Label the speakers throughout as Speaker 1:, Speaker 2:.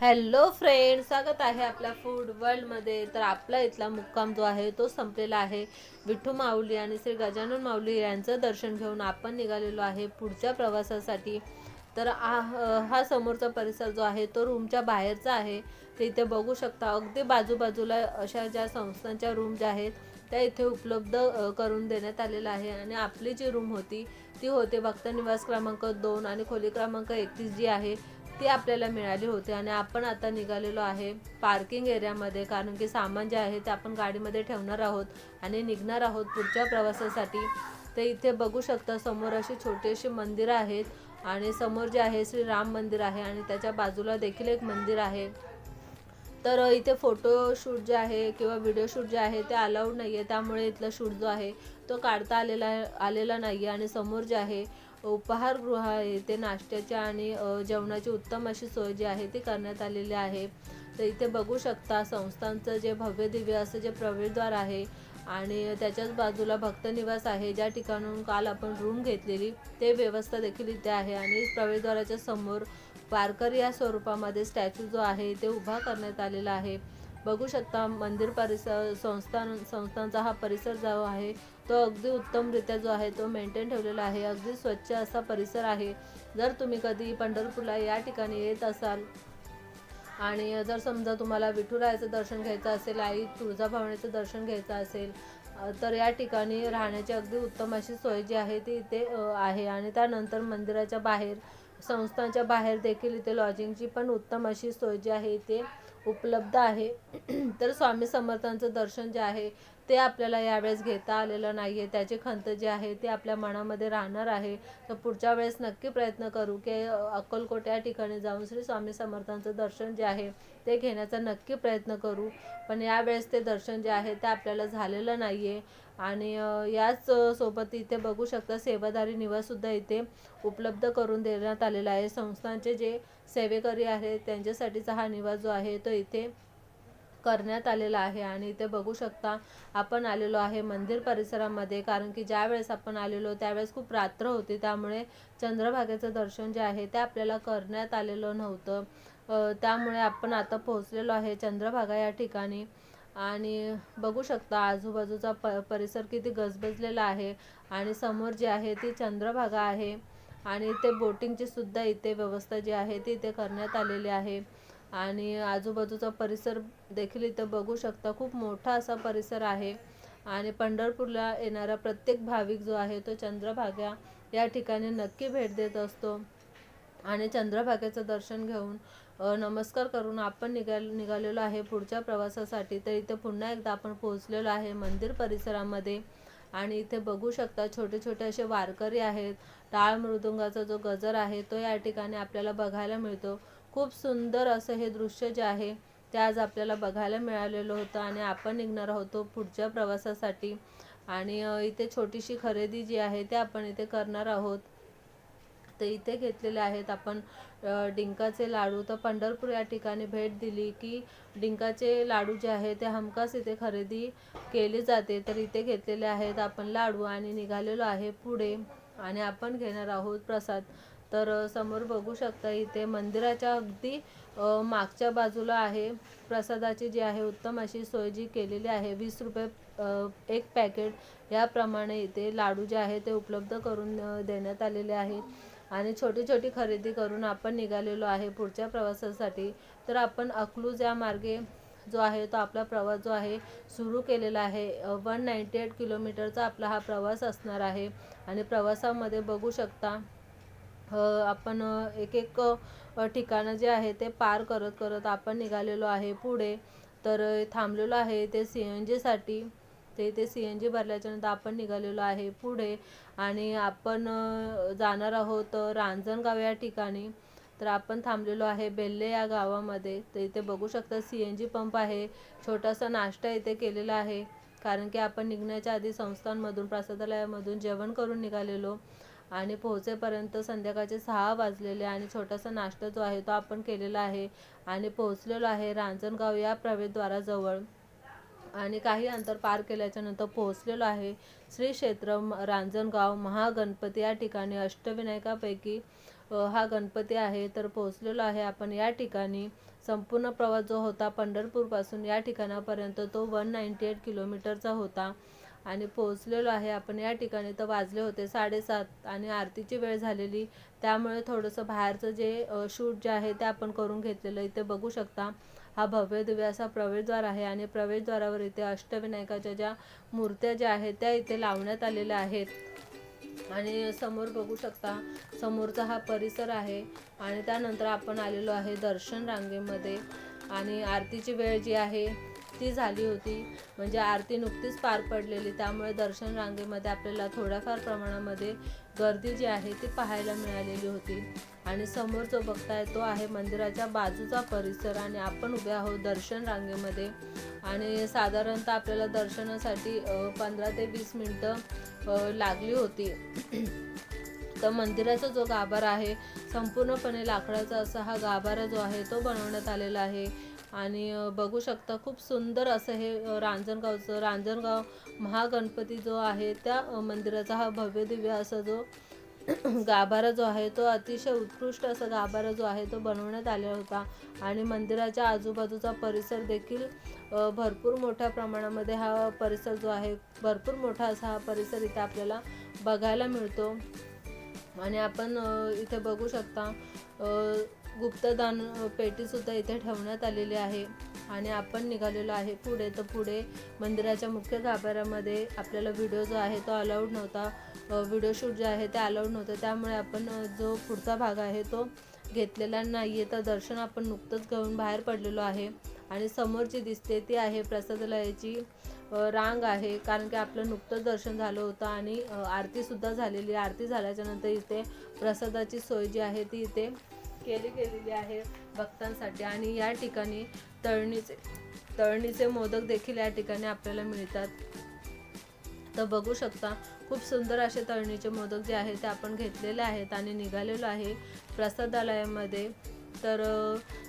Speaker 1: Hello friend स्वागत आहे आपल्या फूड वर्ल्डमध्ये तर आपला इथला मुक्काम जो आहे तो संपलेला आहे. विठ्ठू माऊली आणि श्री गजानन माऊली यांचं दर्शन घेऊन आपण निघालेलो आहे पुढच्या प्रवासासाठी. तर हा समोरचा परिसर जो आहे तो रूमच्या बाहेरचा आहे. ते इथे बघू शकता अगदी बाजूबाजूला अशा ज्या संस्थांच्या रूम ज्या आहेत त्या इथे उपलब्ध करून देण्यात आलेल्या आहे. आणि आपली जी रूम होती ती होते भक्त निवास क्रमांक दोन आणि खोली क्रमांक एकतीस जी आहे. ती आपल्याला मिळाली होती आणि आपण आता निघालेलो आहे पार्किंग एरियामध्ये कारण की सामान जे आहे ते आपण गाडीमध्ये ठेवणार आहोत आणि निघणार आहोत पुढच्या प्रवासासाठी. तर इथे बघू शकता समोर अशी छोटी अशी मंदिरं आहेत आणि समोर जे आहे श्री राम मंदिर आहे आणि त्याच्या बाजूला देखील एक मंदिर आहे. तर इथे फोटोशूट जे आहे किंवा व्हिडिओ शूट जे आहे ते अलाउड नाही आहे त्यामुळे इथला शूट जो आहे तो काढता आलेला आलेला नाही आहे आणि समोर जे आहे उपहारगृह आहे ते नाश्त्याच्या आणि जेवणाची उत्तम अशी सोय जी आहे ती करण्यात आलेली आहे. तर इथे बघू शकता संस्थांचं जे भव्य दिव्य असं जे प्रवेशद्वार आहे आणि त्याच्याच बाजूला भक्तनिवास आहे ज्या ठिकाणून काल आपण रूम घेतलेली ते व्यवस्था देखील इथे आहे आणि प्रवेशद्वाराच्या समोर वारकरी या स्वरूपामध्ये स्टॅच्यू जो आहे ते उभा करण्यात आलेला आहे. बघू शकता मंदिर परिसर संस्थान संस्थांचा हा परिसर जो आहे तो अगदी उत्तमरित्या जो आहे तो मेंटेन ठेवलेला आहे. अगदी स्वच्छ असा परिसर आहे. जर तुम्ही कधी पंढरपूरला या ठिकाणी येत असाल आणि जर समजा तुम्हाला विठुरायाचं दर्शन घ्यायचं असेल आई तुळजाभवानीचं दर्शन घ्यायचं असेल तर या ठिकाणी राहण्याची अगदी उत्तम अशी सोय जी आहे ती इथे आहे. आणि त्यानंतर मंदिराच्या बाहेर संस्थांच्या बाहेर देखील इथे लॉजिंगची पण उत्तम अशी सोय जी आहे इथे उपलब्ध आहे. तर स्वामी समर्थांचं दर्शन जे आहे ते आपल्याला यावेळेस घेता आलेलं नाही आहे त्याची खंत जी आहे ती आपल्या मनामध्ये राहणार आहे. तर पुढच्या वेळेस नक्की प्रयत्न करू की अक्कलकोट या ठिकाणी जाऊन श्री स्वामी समर्थांचं दर्शन जे आहे ते घेण्याचा नक्की प्रयत्न करू. पण यावेळेस ते दर्शन जे आहे ते आपल्याला झालेलं नाही आहे आणि याच सोबत इथे बघू शकता सेवादारी निवाससुद्धा इथे उपलब्ध करून देण्यात आलेला आहे. संस्थांचे जे सेवेकरी आहेत त्यांच्यासाठीचा हा निवास जो आहे तो इथे करण्यात आलेला आहे आणि इथे बघू शकता आपण आलेलो आहे मंदिर परिसरामध्ये कारण की ज्या वेळेस आपण आलेलो त्यावेळेस खूप रात्र होती त्यामुळे चंद्रभागेचं दर्शन जे आहे ते आपल्याला करण्यात आलेलं नव्हतं. त्यामुळे आपण आता पोहोचलेलो आहे चंद्रभागा या ठिकाणी. आणि बघू शकता आजूबाजूचा प परिसर किती गजबजलेला आहे आणि समोर जी आहे ती चंद्रभागा आहे. आणि इथे बोटिंगची सुद्धा इथे व्यवस्था जी आहे ती इथे करण्यात आलेली आहे. आणि आजूबाजूचा परिसर देखील इथं बघू शकता. खूप मोठा असा परिसर आहे. आणि पंढरपूरला येणारा प्रत्येक भाविक जो आहे तो चंद्रभागा या ठिकाणी नक्की भेट देत असतो. आणि चंद्रभागेचं दर्शन घेऊन नमस्कार करून आपण निघाल निघालेलो आहे पुढच्या प्रवासासाठी. तर इथे पुन्हा एकदा आपण पोहोचलेलो आहे मंदिर परिसरामध्ये. आणि इथे बघू शकता छोटे छोटे असे वारकरी आहेत. टाळ मृदुंगाचा जो गजर आहे तो या ठिकाणी आपल्याला बघायला मिळतो. खूप सुंदर असं हे दृश्य जे आहे ते आज आपल्याला बघायला मिळालेलं होतं आणि आपण निघणार होतो पुढच्या प्रवासासाठी. आणि इथे छोटीशी खरेदी जी आहे ते आपण इथे करणार आहोत. तर इथे घेतलेले आहेत आपण डिंकाचे लाडू. तर पंढरपूर या ठिकाणी भेट दिली की डिंकाचे लाडू जे आहे ते हमखास इथे खरेदी केली जाते. तर इथे घेतलेले आहेत आपण लाडू आणि निघालेलो आहे पुढे. आणि आपण घेणार आहोत प्रसाद. तर समोर बघू शकता इथे मंदिराच्या अगदी मागच्या बाजूला आहे. प्रसादाची जी आहे उत्तम अशी सोय जी केलेली आहे वीस रुपये एक पॅकेट याप्रमाणे इथे लाडू जे आहे ते उपलब्ध करून देण्यात आलेले आहे. आणि छोटी छोटी खरेदी करून आपण निघालेलो आहे पुढच्या प्रवासासाठी. तर आपण अकलूज या मार्गे जो आहे तो आपला प्रवास जो आहे सुरू केलेला आहे. वन नाईंटी एट किलोमीटरचा आपला हा प्रवास असणार आहे. आणि प्रवासामध्ये बघू शकता आपण एक एक ठिकाणं जे आहे ते पार करत करत आपण निघालेलो आहे. पुढे तर थांबलेलो आहे ते सी एन जीसाठी. ते ते सी एन जी भरल्याच्यानंतर आपण निघालेलो आहे पुढे. आणि आपण जाणार आहोत रांजणगाव या ठिकाणी. तर आपण थांबलेलो आहे बेल्ले या गावामध्ये. तर इथे बघू शकता सी एन जी पंप आहे. छोटासा नाश्ता इथे केलेला आहे. कारण की आपण निघण्याच्या आधी संस्थांमधून प्रसादालयामधून जेवण करून निघालेलो. आणि पोहोचेपर्यंत संध्याकाळचे सहा वाजलेले आणि छोटासा नाश्ता जो आहे तो आपण केलेला आहे. आणि पोहोचलेलो आहे रांजणगाव या प्रवेशद्वाराजवळ. आणि काही अंतर पार केल्याच्यानंतर पोहोचलेलो आहे श्री क्षेत्र रांजणगाव. महागणपती या ठिकाणी अष्टविनायकापैकी हा गणपती आहे. तर पोहोचलेलो आहे आपण या ठिकाणी. संपूर्ण प्रवास जो होता पंढरपूरपासून या ठिकाणापर्यंत तो वन नाईंटी एट किलोमीटरचा होता. आणि पोहोचलेलो आहे. आपण या ठिकाणी तर वाजले होते साडेसात आणि आरतीची वेळ झालेली. त्यामुळे थोडंसं बाहेरचं जे शूट जे आहे ते आपण करून घेतलेलं इथे बघू शकता. हा भव्य दिव्य असा प्रवेशद्वार आहे आणि प्रवेशद्वारावर इथे अष्टविनायकाच्या ज्या मूर्त्या ज्या आहेत त्या इथे लावण्यात आलेल्या आहेत. आणि समोर बघू शकता समोरचा हा परिसर आहे आणि त्यानंतर आपण आलेलो आहे दर्शन रांगेमध्ये. आणि आरतीची वेळ जी आहे ती झाली होती. म्हणजे आरती नुकतीच पार पडलेली. त्यामुळे दर्शन रांगेमध्ये आपल्याला थोड्याफार प्रमाणामध्ये गर्दी जी आहे ती पाहायला मिळालेली होती. आणि समोर जो बघताय तो आहे मंदिराच्या बाजूचा परिसर आणि आपण उभे आहोत दर्शन रांगेमध्ये. आणि साधारणतः आपल्याला दर्शनासाठी पंधरा ते वीस मिनटं लागली होती. तर मंदिराचा जो गाभारा आहे संपूर्णपणे लाकडाचा असा हा गाभारा जो आहे तो बनवण्यात आलेला आहे. आणि बघू शकता खूप सुंदर असं हे रांजणगावचं रांजणगाव महागणपती जो आहे त्या मंदिराचा हा भव्य दिव्य असा जो गाभारा जो आहे तो अतिशय उत्कृष्ट असा गाभारा जो आहे तो बनवण्यात आलेला होता. आणि मंदिराच्या आजूबाजूचा परिसर देखील भरपूर मोठ्या प्रमाणामध्ये हा परिसर जो आहे भरपूर मोठा असा हा परिसर इथे आपल्याला बघायला मिळतो. आणि आपण इथे बघू शकता गुप्तदान पेटीसुद्धा इथे ठेवण्यात आलेली आहे. आणि आपण निघालेलो आहे पुढे. तर पुढे मंदिराच्या मुख्य गाभाऱ्यामध्ये आपल्याला व्हिडिओ जो आहे तो अलाउड नव्हता. व्हिडिओ शूट जे आहे ते अलाउड नव्हतं. त्यामुळे आपण जो पुढचा भाग आहे तो घेतलेला नाही आहे तर दर्शन आपण नुकतंच घेऊन बाहेर पडलेलो आहे. आणि समोर जी दिसते ती आहे प्रसादालयाची रांग आहे. कारण की आपलं नुकतंच दर्शन झालं होतं आणि आरतीसुद्धा झालेली आरती झाल्याच्यानंतर इथे प्रसादाची सोय जी आहे ती इथे केली गेलेली आहे भक्तांसाठी. आणि या ठिकाणी तळणीचे तळणीचे मोदक देखील या ठिकाणी आपल्याला मिळतात. तर बघू शकता खूप सुंदर असे तळणीचे मोदक जे आहे ते आपण घेतलेले आहेत आणि निघालेलो आहे प्रसादालयामध्ये. तर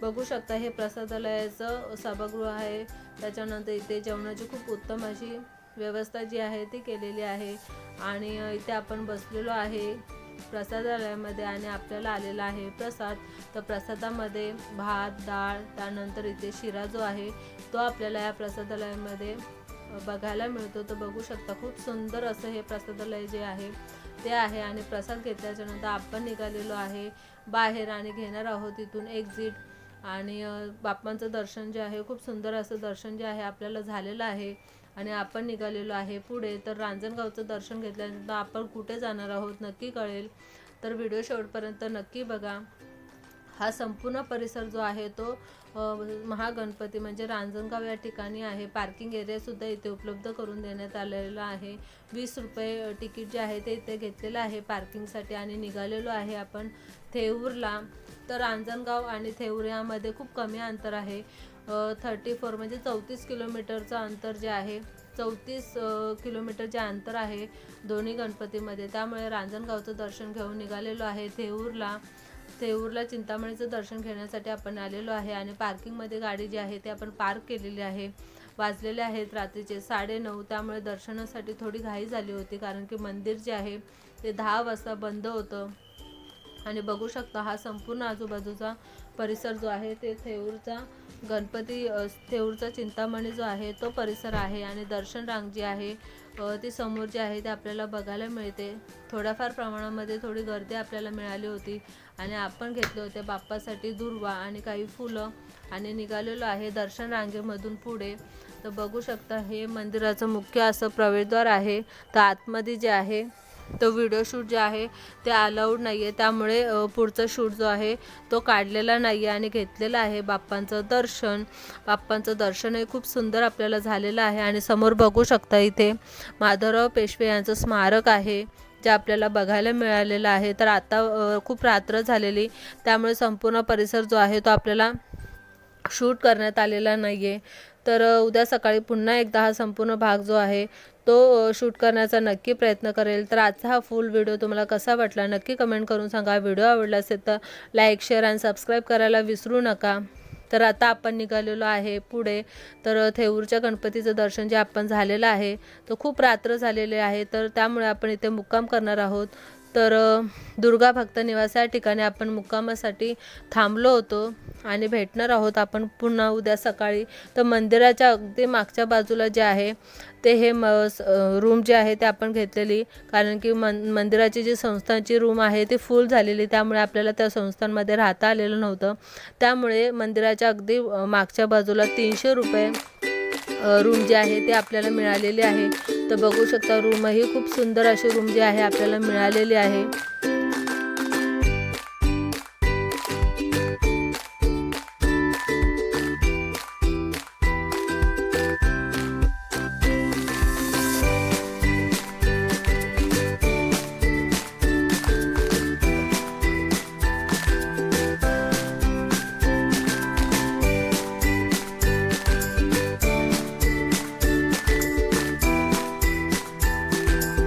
Speaker 1: बघू शकता हे प्रसादालयाचं सभागृह आहे. त्याच्यानंतर इथे जेवणाची खूप उत्तम अशी व्यवस्था जी आहे ती केलेली आहे. आणि इथे आपण बसलेलो आहे. प्रसादालयामध्ये आणि आपल्याला आलेला आहे प्रसाद. तर प्रसादामध्ये भात डाळ त्यानंतर इथे शिरा जो आहे तो आपल्याला या प्रसादालयामध्ये बघायला मिळतो. तो बघू शकता खूप सुंदर असं हे प्रसादालय जे आहे ते आहे. आणि प्रसाद घेतल्याच्या नंतर आपण निघालेलो आहे बाहेर आणि घेणार आहोत तिथून एक्झिट आणि बाप्पांचं दर्शन जे आहे खूप सुंदर असं दर्शन जे आहे आपल्याला झालेलं आहे. आणि आपण निघालेलो आहे पुढे. तर रांजणगावचं दर्शन घेतल्यानंतर आपण कुठे जाणार आहोत नक्की कळेल. तर व्हिडिओ शेवटपर्यंत नक्की बघा. हा संपूर्ण परिसर जो आहे तो महागणपती म्हणजे रांजणगाव या ठिकाणी आहे. पार्किंग एरियासुद्धा इथे उपलब्ध करून देण्यात आलेला आहे. वीस रुपये तिकीट जे आहे ते इथे घेतलेलं आहे पार्किंगसाठी आणि निघालेलो आहे आपण थेऊरला. तर रांजणगाव आणि थेऊर यामध्ये खूप कमी अंतर आहे. थर्टी फोर म्हणजे चौतीस किलोमीटरचं अंतर जे आहे चौतीस किलोमीटरचे अंतर आहे दोन्ही गणपतीमध्ये. त्यामुळे रांजणगावचं दर्शन घेऊन निघालेलो आहे. थेऊरला थेऊरला चिंतामणीचं दर्शन घेण्यासाठी आपण आलेलो आहे आणि पार्किंगमध्ये गाडी जी आहे ती आपण पार्क केलेली आहे. वाजलेले आहेत रात्रीचे साडे नऊ त्यामुळे दर्शनासाठी थोडी घाई झाली होती कारण की मंदिर जे आहे ते दहा वाजता बंद होतं. आणि बघू शकता हा संपूर्ण आजूबाजूचा परिसर जो आहे ते थेऊरचा गणपती थेऊरचा चिंतामणी जो आहे तो परिसर आहे आणि दर्शन रांग जी आहे ती समोर जी आहे ते आपल्याला बघायला मिळते. थोड्याफार प्रमाणामध्ये थोडी गर्दी आपल्याला मिळाली होती आणि आपण घेतले होते बाप्पासाठी दुर्वा आणि काही फुलं आणि निघालेलो आहे दर्शन रांगेमधून पुढे. तर बघू शकता हे मंदिराचं मुख्य असं प्रवेशद्वार आहे. तर आतमध्ये जे आहे तो व्हिडिओ शूट जे आहे ते अलाउड नाही आहे त्यामुळे पुढचा शूट जो आहे तो काढलेला नाही आहे आणि घेतलेला आहे. बाप्पांचं दर्शन बाप्पांचं दर्शन हे खूप सुंदर आपल्याला झालेलं आहे आणि समोर बघू शकता इथे माधवराव पेशवे यांचं स्मारक आहे जे आपल्याला बघायला मिळालेलं आहे. तर आता खूप रात्र झालेली. त्यामुळे संपूर्ण परिसर जो आहे तो आपल्याला शूट करण्यात आलेला नाही आहे तर उद्या सकाळी पुन्हा एकदा हा संपूर्ण भाग जो आहे तो शूट करण्याचा नक्की प्रयत्न करेल. तर आजचा हा फुल व्हिडिओ तुम्हाला कसा वाटला? नक्की कमेंट करून सांगा. व्हिडिओ आवडला असेल तर लाईक शेअर आणि सबस्क्राईब करायला विसरू नका. तर आता आपण निघालेलो आहे पुढे. तर थेऊरच्या गणपतीचं दर्शन जे आपण झालेलं आहे तर खूप रात्र झालेले आहे. तर त्यामुळे आपण इथे मुक्काम करणार आहोत. तर दुर्गा भक्त निवास या ठिकाणी आपण मुक्कामासाठी थांबलो होतो आणि भेटणार आहोत आपण पुन्हा उद्या सकाळी. तर मंदिराच्या अगदी मागच्या बाजूला जे आहे ते हे म रूम जे आहे ते आपण घेतलेली. कारण की मन मंदिराची जी संस्थांची रूम आहे ती फुल झालेली. त्यामुळे आपल्याला त्या संस्थांमध्ये राहता आलेलं नव्हतं. त्यामुळे मंदिराच्या अगदी मागच्या बाजूला तीनशे रुपये रूम जे आहे ते आपल्याला मिळालेली आहे. तर बघू शकता रूमही खूप सुंदर अशी रूम जी आहे आपल्याला मिळालेली आहे.